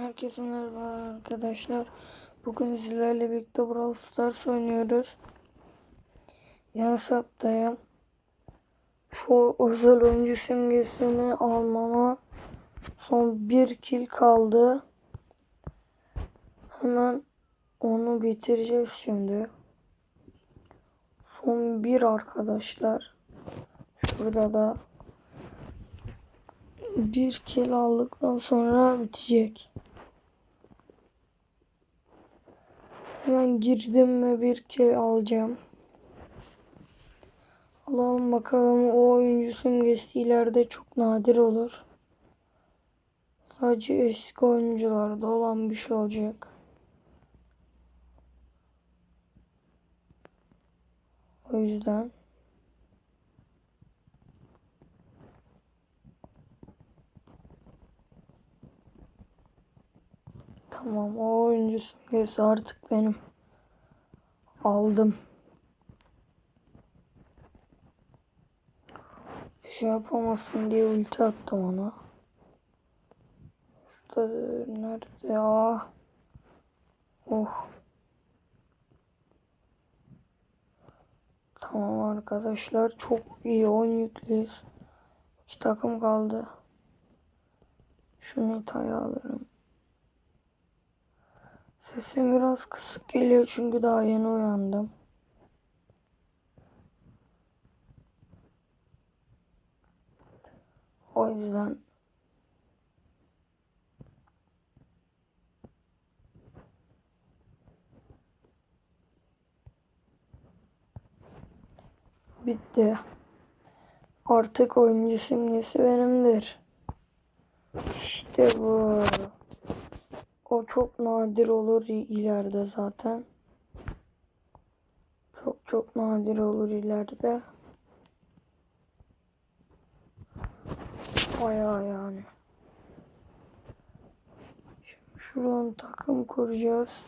Herkese merhaba arkadaşlar. Bugün sizlerle birlikte Brawl Stars oynuyoruz. Yan hesaptayım. Şu özel oyuncu simgesini almama son bir kill kaldı. Hemen onu bitireceğiz şimdi. Son bir arkadaşlar. Şurada da bir kill aldıktan sonra bitecek. Hemen girdim ve bir kill alacağım. Alalım bakalım o oyuncu simgesi ileride çok nadir olur. Sadece eski oyuncularda olan bir şey olacak. O yüzden Tamam o oyuncu simgesi artık benim. Aldım. Bir şey yapamazsın diye ulti attım ona. Şurada nerede ya? Oh. Tamam arkadaşlar çok iyi oyun yüklüyüz. İki takım kaldı. Şunu itaya alırım. Sesim biraz kısık geliyor çünkü daha yeni uyandım. O yüzden bitti. Artık oyuncu simgesi benimdir. İşte bu. O çok nadir olur ileride zaten. Çok çok nadir olur ileride. Bayağı yani. Şimdi şuradan takım kuracağız.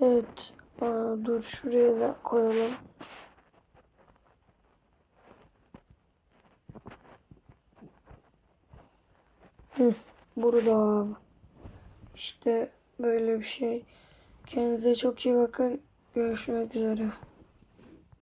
Evet. Aa, dur şuraya da koyalım. Hı, burada abi. İşte böyle bir şey. Kendinize çok iyi bakın. Görüşmek üzere.